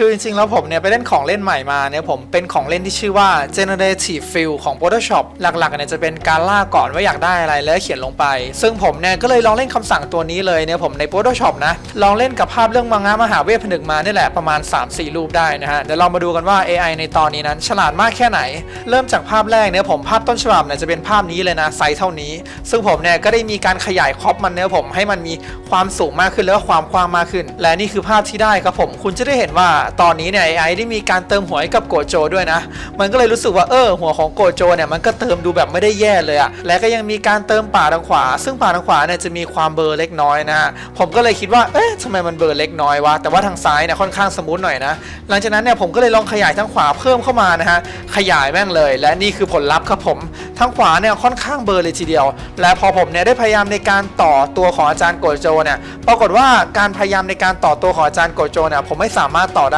คือจริงๆ แล้วผมเนี่ยไปเล่นของเล่นใหม่มาเนี่ยผมเป็นของเล่นที่ชื่อว่า generative fill ของ Photoshop หลักๆเนี่ยจะเป็นการล่าก่อนว่าอยากได้อะไรแล้วเขียนลงไป ซึ่งผมเนี่ยก็เลยลองเล่นคำสั่งตัวนี้เลยเนี่ยผมใน Photoshop นะ ลองเล่นกับภาพเรื่องมังงะมหาเวทผนึกมาเนี่ยแหละประมาณ 3-4 รูปได้นะฮะเดี๋ยวเรามาดูกันว่า AI ในตอนนี้นั้นฉลาดมากแค่ไหน เริ่มจากภาพแรกเนี่ยผมภาพต้นฉบับเนี่ยจะเป็นภาพนี้เลยนะไซส์เท่านี้ ซึ่งผมเนี่ยก็ได้มีการขยายครอปมันเนี่ยผมให้มันมีความสูงมากขึ้นแล้วก็ความกว้างมากขึ้น และนี่คือภาพที่ได้ครับผมคุณจะได้เห็นว่าตอนนี้เนี่ย AI ได้มีการเติมหัวให้กับโกโจด้วยนะ มันก็เลยรู้สึกว่าเออหัวของโกโจเนี่ยมันก็เติมดูแบบไม่ได้แย่เลยอะและก็ยังมีการเติมป่าทางขวา ซึ่งป่าทางขวาเนี่ยจะมีความเบลอเล็กน้อยนะฮะผมก็เลยคิดว่าเอ๊ะทำไมมันเบลอเล็กน้อยวะแต่ว่าทางซ้ายเนี่ยค่อนข้างสมูทหน่อยนะ หลังจากนั้นเนี่ยผมก็เลยลองขยายทางขวาเพิ่มเข้ามานะฮะขยายแม่งเลย และนี่คือผลลัพธ์ครับผมทางขวาเนี่ยค่อนข้างเบลอเลยทีเดียว และพอผมเนี่ยได้พยายามในการต่อตัวของอาจารย์โกโจเนี่ยปรากฏว่าการพยายามในการต่อตัวของอาจารย์โกโจเนี่ยผมไม่สามารถต่อได้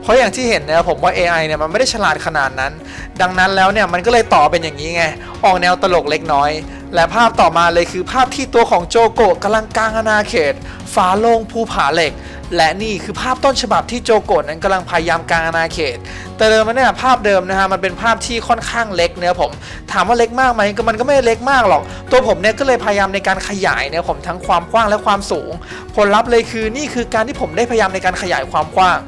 เพราะอย่างที่เห็นนี่ยผมว่า AI เนี่ยมันไม่ได้ฉลาดขนาดนั้น ดังนั้นแล้วเนี่ยมันก็เลยต่อเป็นอย่างนี้ไง ออกแนวตลกเล็กน้อย และภาพต่อมาเลยคือภาพที่ตัวของโจโกะกำลังกลางอาณาเขตฟ้าโล่งภูผาเหล็ก และนี่คือภาพต้นฉบับที่โจโกะนั้นกำลังพยายามกลางอาณาเขต แต่เดิมมันเนี่ยภาพเดิมนะฮะมันเป็นภาพที่ค่อนข้างเล็กเนี่ยผม ถามว่าเล็กมากไหมก็มันก็ไม่เล็กมากหรอก ตัวผมเนี่ยก็เลยพยายามในการขยายเนี่ยผมทั้งความกว้างและความสูง ผลลัพธ์เลยคือนี่คือการที่ผมได้พยายามในการขยายความกว้าง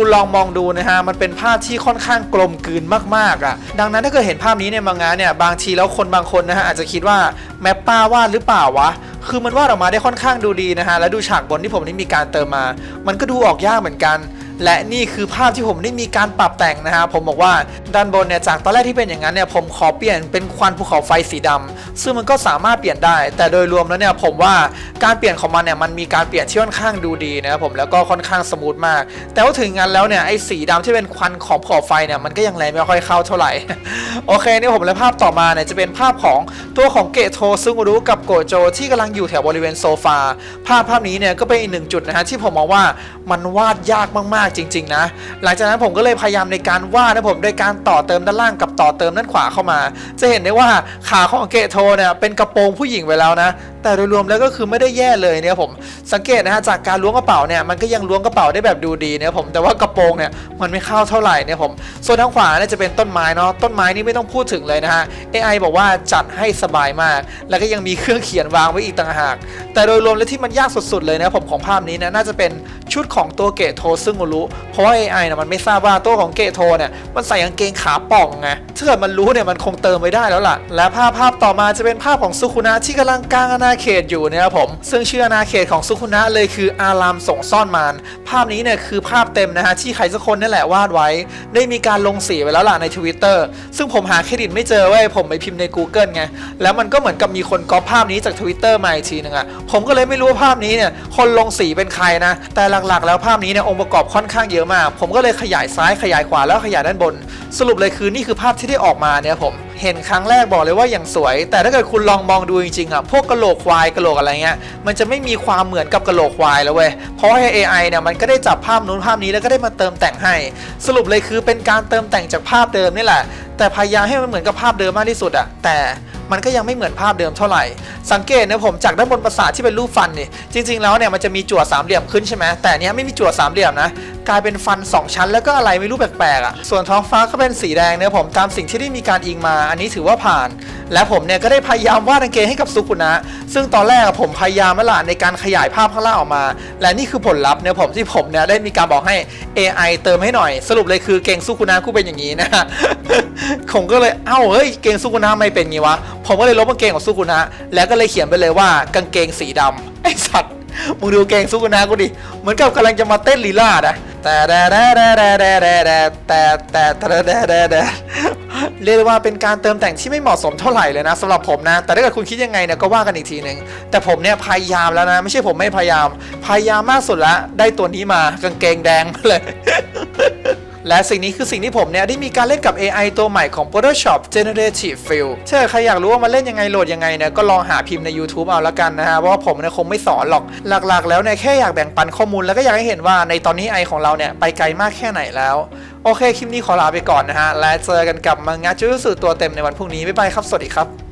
คุณลองมองดูนะฮะมันเป็นภาพที่ค่อนข้างกลมกลืนมากๆอะดังนั้นถ้าเกิดเห็นภาพนี้ในมังงะเนี่ยบางทีแล้วคนบางคนนะฮะอาจจะคิดว่าแมปป้าวาดหรือเปล่าวะคือมันวาดออกมาได้ค่อนข้างดูดีนะฮะและดูฉากบนที่ผมนี่มีการเติมมา มันก็ดูออกยากเหมือนกัน และนี่คือภาพที่ผมได้มีการปรับแต่งนะฮะผมบอกว่าด้านบนเนี่ยจากตอนแรกที่เป็นอย่างนั้นเนี่ยผมขอเปลี่ยนเป็นควันภูเขาไฟสีดำซึ่งมันก็สามารถเปลี่ยนได้ แต่โดยรวมแล้วเนี่ยผมว่าการเปลี่ยนของมันเนี่ยมันมีการเปลี่ยนที่ค่อนข้างดูดีนะครับผมแล้วก็ค่อนข้างสมูทมาก แต่ว่าถึงงั้นแล้วเนี่ยไอ้สีดำที่เป็นควันของภูเขาไฟเนี่ยมันก็ยังแลไม่ค่อยเข้าเท่าไหร่โอเคนี่ผมและภาพต่อมาเนี่ยจะเป็นภาพของตัวของเกโทซึงุรุกับโกโจที่กำลังอยู่แถวบริเวณโซฟาภาพภาพนี้เนี่ยก็เป็นอีกหนึ่งจุดนะฮะที่ผมมองว่ามันวาดยากมากจริง ๆ นะ หลังจากนั้นผมก็เลยพยายามในการวาดนะผมโดยการต่อเติมด้านล่างกับต่อเติมด้านขวาเข้ามา จะเห็นได้ว่าขาของเกโทเนี่ยเป็นกระโปรงผู้หญิงไว้แล้วนะ แต่โดยรวมแล้วก็คือไม่ได้แย่เลยเนี่ยผมสังเกตนะฮะจากการล้วงกระเป๋าเนี่ยมันก็ยังล้วงกระเป๋าได้แบบดูดีเนี่ยผมแต่ว่ากระโปรงเนี่ยมันไม่เข้าเท่าไหร่เนี่ยผมส่วนทางขวาเนี่ยจะเป็นต้นไม้เนาะต้นไม้นี่ไม่ต้องพูดถึงเลยนะฮะ AI บอกว่าจัดให้สบายมาก แล้วก็ยังมีเครื่องเขียนวางไว้อีกต่างหาก แต่โดยรวมแล้วที่มันยากสุดๆเลยนะผมของภาพนี้นะน่าจะเป็นชุดของตัวเกตโทซึ่งรูเพราะว่า AI นะมันไม่ทราบว่าตัวของเกโทเนี่ยมันใส่กางเกงขาป่องไงถ้าเกิดมันรู้เนี่ยมันคงเติมไว้ได้แล้วล่ะ และภาพภาพต่อมาจะเป็นภาพของซุคุนะที่กำลังกลางอาณาเขตอยู่นะครับผม ซึ่งชื่ออาณาเขตของซุคุนะเลยคืออารามส่งซ่อนมารภาพนี้เนี่ยคือภาพเต็มนะฮะที่ใครสักคนนี่แหละวาดไว้ ได้มีการลงสีไว้แล้วล่ะใน Twitter ซึ่งผมหาเครดิตไม่เจอเว้ยผมไปพิมพ์ใน Google ไงแล้วมันก็เหมือนกับมีคนก๊อปภาพนี้จาก Twitter มาอีกทีนึงอะผมก็เลยไม่รู้ว่าภาพนี้เนี่ยคนลงสีเป็นใครนะแต่หลักๆ แล้วภาพนี้เนี่ยองค์ประกอบค่อนข้างเยอะมาก ผมก็เลยขยายซ้ายขยายขวาแล้วขยายด้านบน สรุปเลยคือนี่คือภาพที่ได้ออกมาเนี่ยผมเห็นครั้งแรกบอกเลยว่าอย่างสวย แต่ถ้าเกิดคุณลองมองดูจริงๆอะพวกกะโหลกควายกะโหลกอะไรเงี้ยมันจะไม่มีความเหมือนกับกะโหลกควายแล้วเว้ยเพราะ AI เนี่ยมันก็ได้จับภาพนู้นภาพนี้แล้วก็ได้มาเติมแต่งให้ สรุปเลยคือเป็นการเติมแต่งจากภาพเดิมนี่แหละ แต่พยายามให้มันเหมือนกับภาพเดิมมากที่สุดอะแต่ มันก็ยังไม่เหมือนภาพเดิมเท่าไหร่ สังเกตนะผมจากด้านบนปราสาทที่เป็นรูปฟันนี่จริง ๆ แล้วเนี่ยมันจะมีจั่วสามเหลี่ยมขึ้นใช่ไหมแต่เนี้ยไม่มีจั่วสามเหลี่ยมนะกลายเป็นฟัน 2 ชั้นแล้วก็อะไรไม่รู้แปลกๆอะ่ะส่วนท้องฟ้าก็เป็นสีแดงเนี่ยผมตามสิ่งที่ได้มีการอิงมา อันนี้ถือว่าผ่าน และผมเนี่ยก็ได้พยายามวาดกางเกงให้กับซุกุนะ ซึ่งตอนแรกผมพยายามมาละในการขยายภาพข้างล่างออกมา และนี่คือผลลัพธ์เนี่ยผมที่ผมเนี่ยได้มีการบอกให้ AI เติมให้หน่อย สรุปเลยคือเกงซุกุนะกูเป็นอย่างนี้นะผมก็เลยเอ้าเฮ้ยเกงซุกุนะไม่เป็นงี้วะผมก็เลยลบกางเกงของซุกุนะแล้วก็เลยเขียนไปเลยว่ากางเกงสีดำไอสัตว์มึงดูเกงซุกุนะกูดิเหมือนกับกำลังจะมาเต้นลีลาดอะแต่แต่แต่แต่แต่แต่แต่แต่แต่แต่ เรียกได้ว่าเป็นการเติมแต่งที่ไม่เหมาะสมเท่าไหร่เลยนะสำหรับผมนะ แต่ถ้าเกิดคุณคิดยังไงเนี่ยก็ว่ากันอีกทีหนึ่งแต่ผมเนี่ยพยายามแล้วนะ ไม่ใช่ผมไม่พยายาม พยายามมากสุดละได้ตัวนี้มากางเกงแดงมาเลย และสิ่งนี้คือสิ่งที่ผมเนี่ยได้มีการเล่นกับ AI ตัวใหม่ของ Photoshop Generative Fill ถ้าใครอยากรู้ว่ามันเล่นยังไงโหลดยังไงเนี่ยก็ลองหาพิมพ์ใน YouTube เอาละกันนะฮะเพราะว่าผมเนี่ยคงไม่สอนหรอกหลักๆ แล้วเนี่ยแค่อยากแบ่งปันข้อมูลแล้วก็อยากให้เห็นว่าในตอนนี้ AI ของเราเนี่ยไปไกลมากแค่ไหนแล้ว โอเคคลิปนี้ขอลาไปก่อนนะฮะและเจอกันกับมังงะจูรุสึตัวเต็มในวันพรุ่งนี้บ๊ายบายครับสวัสดีครับ